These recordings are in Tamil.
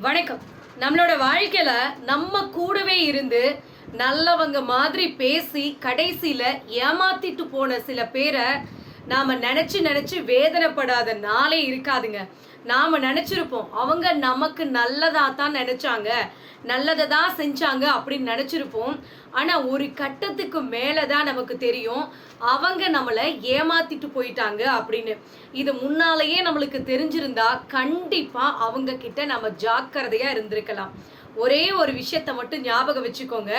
வணக்கம். நம்மளோட வாழ்க்கையில நம்ம கூடவே இருந்து நல்லவங்க மாதிரி பேசி கடைசியில ஏமாத்திட்டு போன சில பேரை நாம நினைச்சு நினைச்சு வேதனைப்படாத நாளே இருக்காதுங்க. நாம நினைச்சிருப்போம். அவங்க நமக்கு நல்லதா தான் நினைச்சாங்க. நல்லதை தான் செஞ்சாங்க அப்படின்னு நினைச்சிருப்போம். ஆனா ஒரு கட்டத்துக்கு மேலதான் நமக்கு தெரியும். அவங்க நம்மளை ஏமாத்திட்டு போயிட்டாங்க அப்படின்னு. இது முன்னாலேயே நம்மளுக்கு தெரிஞ்சிருந்தா கண்டிப்பா அவங்க கிட்ட நம்ம ஜாக்கிரதையா இருந்திருக்கலாம். ஒரே ஒரு விஷயத்த மட்டும் ஞாபகம் வச்சுக்கோங்க.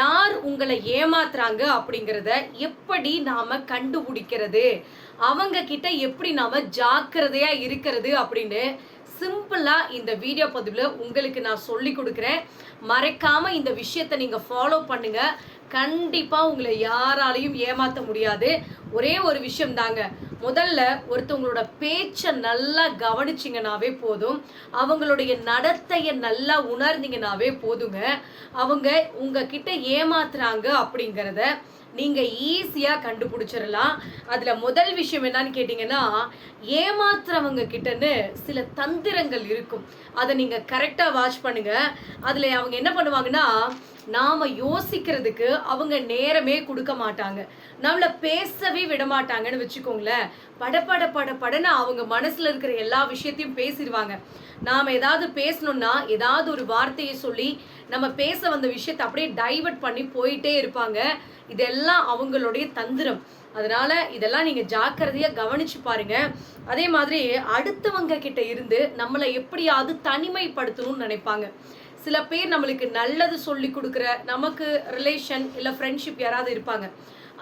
யார் உங்களை ஏமாத்துறாங்க அப்படிங்கிறத எப்படி நாம கண்டுபிடிக்கிறது? அவங்க கிட்ட எப்படி நாம ஜாக்கிரதையா இருக்கிறது அப்படின்னு சிம்பிளா இந்த வீடியோ பதிவுல உங்களுக்கு நான் சொல்லி கொடுக்குறேன். மறைக்காம இந்த விஷயத்தை நீங்க ஃபாலோ பண்ணுங்க. கண்டிப்பா உங்களை யாராலையும் ஏமாத்த முடியாது. ஒரே ஒரு விஷயம் தாங்க. முதல்ல ஒருத்தவங்களோட பேச்சை நல்லா கவனிச்சிங்கனாவே போதும். அவங்களுடைய நடத்தையை நல்லா உணர்ந்தீங்கனாவே போதுங்க. அவங்க உங்ககிட்ட ஏமாத்துறாங்க அப்படிங்கிறத நீங்கள் ஈஸியாக கண்டுபிடிச்சிடலாம் அதில் முதல் விஷயம் என்னன்னு கேட்டிங்கன்னா ஏமாத்துறவங்க கிட்டன்னு சில தந்திரங்கள் இருக்கும். அதை நீங்கள் கரெக்டாக வாட்ச் பண்ணுங்கள் அதில் அவங்க என்ன பண்ணுவாங்கன்னா நாம யோசிக்கிறதுக்கு அவங்க நேரமே கொடுக்க மாட்டாங்க. நம்மள பேசவே விட மாட்டாங்கன்னு வச்சுக்கோங்களேன். படபட பட படன்னு அவங்க மனசுல இருக்கிற எல்லா விஷயத்தையும் பேசிடுவாங்க. நாம ஏதாவது பேசணும்னா ஏதாவது ஒரு வார்த்தையை சொல்லி நம்ம பேச வந்த விஷயத்தை அப்படியே டைவர்ட் பண்ணி போயிட்டே இருப்பாங்க. இதெல்லாம் அவங்களுடைய தந்திரம். அதனால இதெல்லாம் நீங்க ஜாக்கிரதையா கவனிச்சு பாருங்க. அதே மாதிரி அடுத்தவங்க கிட்ட இருந்து நம்மளை எப்படியாவது தனிமைப்படுத்தணும்னு நினைப்பாங்க. சில பேர் நம்மளுக்கு நல்லது சொல்லி கொடுக்குற நமக்கு ரிலேஷன் இல்லை ஃப்ரெண்ட்ஷிப் யாராவது இருப்பாங்க.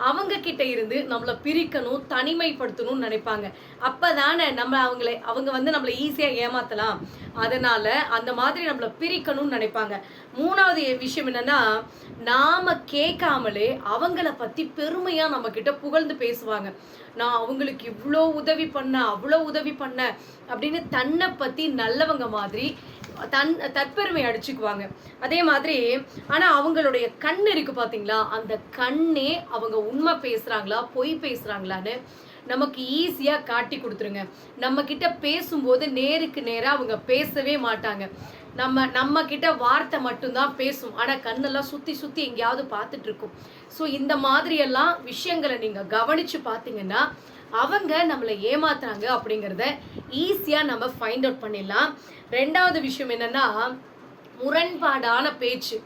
அவங்க கிட்ட இருந்து நம்மளை பிரிக்கணும் தனிமைப்படுத்தணும்னு நினைப்பாங்க. அப்பதானே நம்ம அவங்களை அவங்க வந்து நம்மளை ஈஸியாக ஏமாத்தலாம். அதனால அந்த மாதிரி நம்மளை பிரிக்கணும்னு நினைப்பாங்க. மூணாவது விஷயம் என்னன்னா நாம கேட்காமலே அவங்கள பத்தி பெருமையா நம்ம கிட்ட புகழ்ந்து பேசுவாங்க. நான் அவங்களுக்கு இவ்வளோ உதவி பண்ண அவ்வளோ உதவி பண்ண அப்படின்னு தன்னை பத்தி நல்லவங்க மாதிரி தன் தற்பெருமை அடிச்சுக்குவாங்க. அதே மாதிரி ஆனா அவங்களுடைய கண் இருக்கு பார்த்தீங்களா அந்த கண்ணே அவங்க உண்மை பேசுறாங்களா பொய் பேசுறாங்களான்னு நமக்கு ஈஸியா காட்டி கொடுத்துருங்க. நம்ம கிட்ட பேசும்போது நேருக்கு நேரா அவங்க பேசவே மாட்டாங்க. நம்ம நம்ம கிட்ட வார்த்தை மட்டும்தான் பேசும். ஆனா கண்ணெல்லாம் சுத்தி சுத்தி எங்கேயாவது பார்த்துட்டு இருக்கும் ஸோ இந்த மாதிரி எல்லாம் விஷயங்களை நீங்க கவனிச்சு பார்த்தீங்கன்னா அவங்க நம்மளை ஏமாத்துறாங்க அப்படிங்கிறத ஈஸியா நம்ம ஃபைண்ட் அவுட் பண்ணிடலாம். ரெண்டாவது விஷயம் என்னன்னா முரண்பாடான பேச்சு.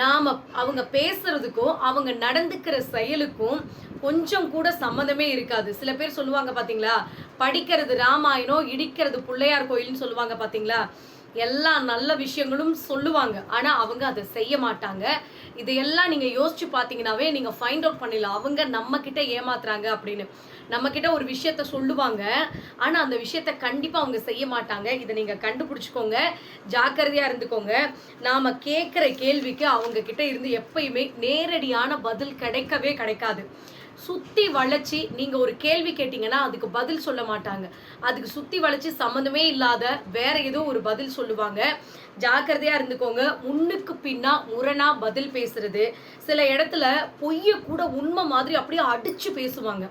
நாம அவங்க பேசுறதுக்கும் அவங்க நடந்துக்கிற செயலுக்கும் கொஞ்சம் கூட சம்மந்தமே இருக்காது. சில பேர் சொல்லுவாங்க பாத்தீங்களா படிக்கிறது ராமாயணம் இடிக்கிறது பிள்ளையார் கோயில்னு சொல்லுவாங்க பாத்தீங்களா? எல்லா நல்ல விஷயங்களும் சொல்லுவாங்க. ஆனா அவங்க அதை செய்ய மாட்டாங்க. இதையெல்லாம் நீங்க யோசிச்சு பாத்தீங்கன்னாவே நீங்க ஃபைண்ட் அவுட் பண்ணிடலாம். அவங்க நம்ம கிட்ட ஏமாத்துறாங்க அப்படின்னு. நம்ம கிட்ட ஒரு விஷயத்த சொல்லுவாங்க. ஆனா அந்த விஷயத்த கண்டிப்பா அவங்க செய்ய மாட்டாங்க. இதை நீங்க கண்டுபிடிச்சுக்கோங்க. ஜாக்கிரதையா இருந்துக்கோங்க. நாம கேட்குற கேள்விக்கு அவங்க கிட்ட இருந்து எப்பயுமே நேரடியான பதில் கிடைக்கவே கிடைக்காது. சுத்தி வளைச்சி நீங்க ஒரு கேள்வி கேட்டீங்கன்னா அதுக்கு பதில் சொல்ல மாட்டாங்க. அதுக்கு சுத்தி வளைச்சி சம்மந்தமே இல்லாத வேற ஏதோ ஒரு பதில் சொல்லுவாங்க. ஜாக்கிரதையா இருந்துக்கோங்க. முன்னுக்கு பின்னா முரணா பதில் பேசுறது. சில இடத்துல பொய்ய கூட உண்மை மாதிரி அப்படியே அடிச்சு பேசுவாங்க.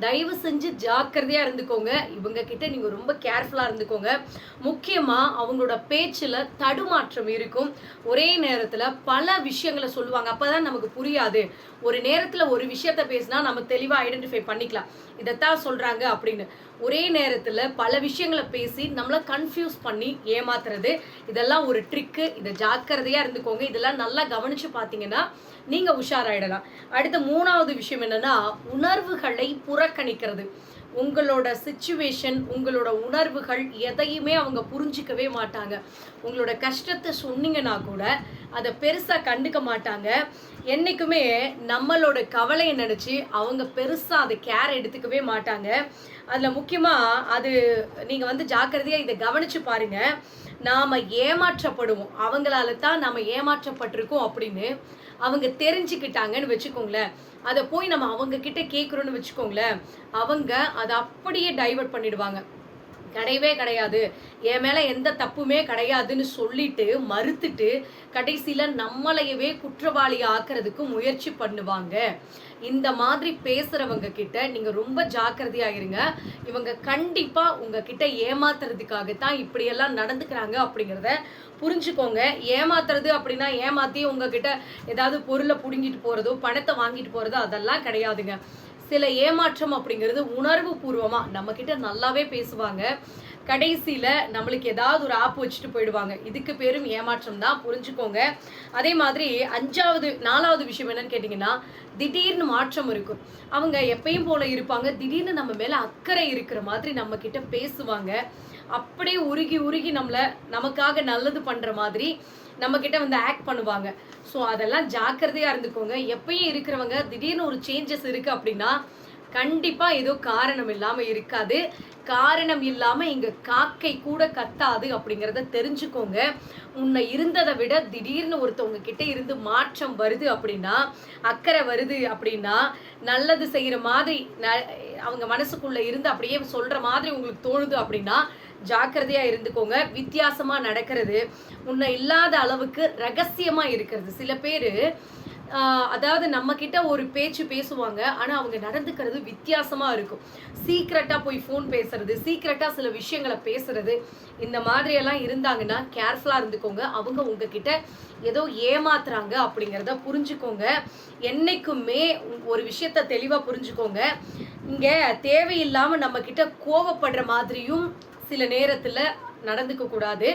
தயவு செஞ்சு ஜாக்கிரதையா இருந்துக்கோங்க. இவங்க கிட்ட நீங்க ரொம்ப கேர்ஃபுல்லா இருந்துக்கோங்க. முக்கியமா அவங்களோட பேச்சுல தடுமாற்றம் இருக்கும். ஒரே நேரத்துல பல விஷயங்களை சொல்லுவாங்க. அப்பதான் நமக்கு புரியாது. ஒரு நேரத்துல ஒரு விஷயத்த பேசினா நம்ம தெளிவா ஐடென்டிஃபை பண்ணிக்கலாம். இதைத்தான் சொல்றாங்க அப்படின்னு. ஒரே நேரத்துல பல விஷயங்களை பேசி நம்மளை கன்ஃபியூஸ் பண்ணி ஏமாத்துறது. இதெல்லாம் ஒரு ட்ரிக்கு இதை ஜாக்கிரதையா இருந்துக்கோங்க. இதெல்லாம் நல்லா கவனிச்சு பார்த்தீங்கன்னா நீங்க உஷாராயிடலாம். அடுத்த மூணாவது விஷயம் என்னன்னா உணர்வுகளை புறக்கணிக்கிறது. உங்களோட சுச்சுவேஷன் உங்களோட உணர்வுகள் எதையுமே அவங்க புரிஞ்சிக்கவே மாட்டாங்க. உங்களோட கஷ்டத்தை சொன்னீங்கன்னா கூட அதை பெருசாக கண்டுக்க மாட்டாங்க. என்றைக்குமே நம்மளோட கவலையை நினச்சி அவங்க பெருசாக அதை கேர் எடுத்துக்கவே மாட்டாங்க. அதில் முக்கியமாக அது நீங்கள் வந்து ஜாக்கிரதையாக இதை கவனித்து பாருங்கள் நாம் ஏமாற்றப்படுவோம். அவங்களால தான் நாம் ஏமாற்றப்பட்டிருக்கோம் அப்படின்னு அவங்க தெரிஞ்சுக்கிட்டாங்கன்னு வச்சுக்கோங்களேன். அதை போய் நம்ம அவங்க கிட்ட கேட்குறோன்னு வச்சுக்கோங்களேன். அவங்க அதை அப்படியே டைவர்ட் பண்ணிடுவாங்க. கிடையவே கிடையாது. என் மேல எந்த தப்புமே கிடையாதுன்னு சொல்லிட்டு மறுத்துட்டு கடைசியில நம்மளையவே குற்றவாளி ஆக்குறதுக்கு முயற்சி பண்ணுவாங்க. இந்த மாதிரி பேசுறவங்க கிட்ட நீங்க ரொம்ப ஜாக்கிரதையா இருங்க இவங்க கண்டிப்பா உங்ககிட்ட ஏமாத்துறதுக்காகத்தான் இப்படியெல்லாம் நடந்துக்கிறாங்க அப்படிங்கிறத புரிஞ்சுக்கோங்க. ஏமாத்துறது அப்படின்னா ஏமாத்தி உங்ககிட்ட ஏதாவது பொருளை பிடுங்கிட்டு போறதோ பணத்தை வாங்கிட்டு போறதோ அதெல்லாம் கிடையாதுங்க. சில ஏமாற்றம் அப்படிங்கிறது உணர்வு பூர்வமா நம்ம கிட்ட நல்லாவே பேசுவாங்க. கடைசியில நம்மளுக்கு ஏதாவது ஒரு ஆப் வச்சுட்டு போயிடுவாங்க. இதுக்கு பேரும் ஏமாற்றம் தான் புரிஞ்சுக்கோங்க. அதே மாதிரி அஞ்சாவது நாலாவது விஷயம் என்னன்னு கேட்டிங்கன்னா திடீர்னு மாற்றம் இருக்கும். அவங்க எப்பயும் போல இருப்பாங்க. திடீர்னு நம்ம மேல அக்கறை இருக்கிற மாதிரி நம்ம கிட்ட பேசுவாங்க. அப்படியே உருகி உருகி நம்மள நமக்காக நல்லது பண்ற மாதிரி நம்ம கிட்ட வந்து ஆக்ட் பண்ணுவாங்க. ஸோ அதெல்லாம் ஜாக்கிரதையா இருந்துக்கோங்க. எப்பயும் இருக்கிறவங்க திடீர்னு ஒரு சேஞ்சஸ் இருக்கு அப்படின்னா கண்டிப்பாக ஏதோ காரணம் இல்லாமல் இருக்காது. காரணம் இல்லாமல் இங்கே காக்கை கூட கத்தாது அப்படிங்கிறத தெரிஞ்சுக்கோங்க. உன்னை இருந்ததை விட திடீர்னு ஒருத்தவங்க கிட்ட இருந்து மாற்றம் வருது அப்படின்னா அக்கறை வருது அப்படின்னா நல்லது செய்கிற மாதிரி ந- அவங்க மனசுக்குள்ளே இருந்து அப்படியே சொல்கிற மாதிரி உங்களுக்கு தோணுது அப்படின்னா ஜாக்கிரதையாக இருந்துக்கோங்க. வித்தியாசமாக நடக்கிறது. உன்னை இல்லாத அளவுக்கு ரகசியமாக இருக்கிறது. சில பேர் அதாவது நம்ம கிட்ட ஒரு பேச்சு பேசுவாங்க ஆனா அவங்க நடந்துக்கிறது வித்தியாசமா இருக்கும். சீக்ரெட்டாக போய் ஃபோன் பேசுறது சீக்ரெட்டாக சில விஷயங்களை பேசுறது இந்த மாதிரி எல்லாம் இருந்தாங்கன்னா கேர்ஃபுல்லா இருந்துக்கோங்க. அவங்க உங்ககிட்ட ஏதோ ஏமாத்துறாங்க அப்படிங்கிறத புரிஞ்சுக்கோங்க. என்னைக்குமே ஒரு விஷயத்த தெளிவா புரிஞ்சுக்கோங்க. இங்க தேவையில்லாம நம்ம கிட்ட கோவப்படுற மாதிரியும் சில நேரத்துல நடந்துக்க கூடாது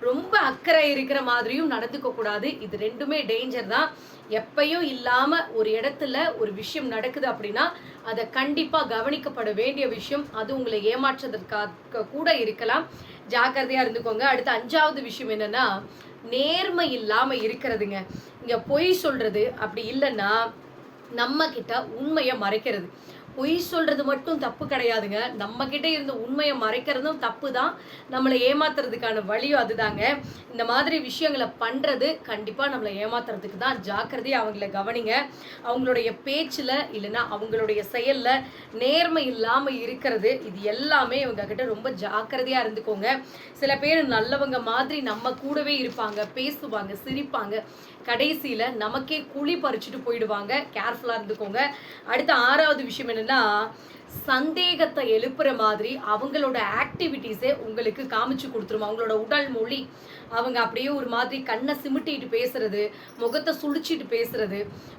ரொம்ப அக்கறை இருக்கிற மாதிரியும் நடந்துக்க கூடாது. இது ரெண்டுமே டேஞ்சர் தான். எப்பயும் இல்லாம ஒரு இடத்துல ஒரு விஷயம் நடக்குது அப்படின்னா அதை கண்டிப்பா கவனிக்கப்பட வேண்டிய விஷயம். அது உங்களை ஏமாற்றுவதற்காக கூட இருக்கலாம். ஜாக்கிரதையா இருந்துக்கோங்க. அடுத்து அஞ்சாவது விஷயம் என்னன்னா நேர்மை இல்லாம இருக்கிறதுங்க. இங்க பொய் சொல்றது அப்படி இல்லைன்னா நம்ம கிட்ட உண்மையை மறைக்கிறது. பொய் சொல்கிறது மட்டும் தப்பு கிடையாதுங்க. நம்மக்கிட்ட இருந்த உண்மையை மறைக்கிறதும் தப்பு தான் நம்மளை ஏமாத்துறதுக்கான வழியும் அதுதாங்க. இந்த மாதிரி விஷயங்களை பண்ணுறது கண்டிப்பாக நம்மளை ஏமாத்துறதுக்கு தான் ஜாக்கிரதையாக அவங்கள கவனிங்க. அவங்களுடைய பேச்சில் இல்லைன்னா அவங்களுடைய செயலில் நேர்மை இல்லாமல் இருக்கிறது இது எல்லாமே இவங்க கிட்ட ரொம்ப ஜாக்கிரதையாக இருந்துக்கோங்க. சில பேர் நல்லவங்க மாதிரி நம்ம கூடவே இருப்பாங்க பேசுவாங்க சிரிப்பாங்க. கடைசியில நமக்கே குழி பறிச்சுட்டு போயிடுவாங்க. கேர்ஃபுல்லா இருந்துக்கோங்க. அடுத்த ஆறாவது விஷயம் என்னன்னா சந்தேகத்தை எழுப்புற மாதிரி அவங்களோட ஆக்டிவிட்டீஸே உங்களுக்கு காமிச்சு கொடுத்துரும். அவங்களோட உடல் மொழி அவங்க அப்படியே ஒரு மாதிரி கண்ணை சிமிட்டிட்டு பேசுறது முகத்தை சுழிச்சிட்டு பேசுறது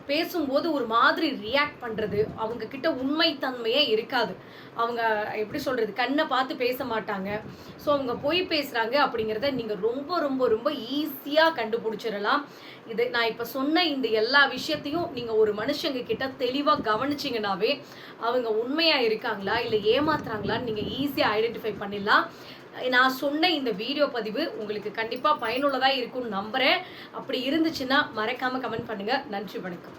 பேசும்போது ஒரு மாதிரி ரியாக்ட் பண்றது அவங்க கிட்ட உண்மைத்தன்மையே இருக்காது. அவங்க எப்படி சொல்றது கண்ணை பார்த்து பேச மாட்டாங்க. ஸோ அவங்க பொய் பேசுறாங்க அப்படிங்கிறத நீங்க ரொம்ப ரொம்ப ரொம்ப ஈஸியா கண்டுபிடிச்சிடலாம். இது நான் இப்ப சொன்ன இந்த எல்லா விஷயத்தையும் நீங்க ஒரு மனுஷங்க கிட்ட தெளிவா கவனிச்சிங்கனாவே அவங்க உண்மையா இருக்காங்களா இல்லை ஏமாத்துறாங்களான்னு நீங்க ஈஸியா ஐடென்டிஃபை பண்ணிடலாம். நான் சொன்ன இந்த வீடியோ பதிவு உங்களுக்கு கண்டிப்பா பயனுள்ளதா இருக்கும்னு நம்புறேன். அப்படி இருந்துச்சுன்னா மறக்காமல் கமெண்ட் பண்ணுங்க. நன்றி வணக்கம்.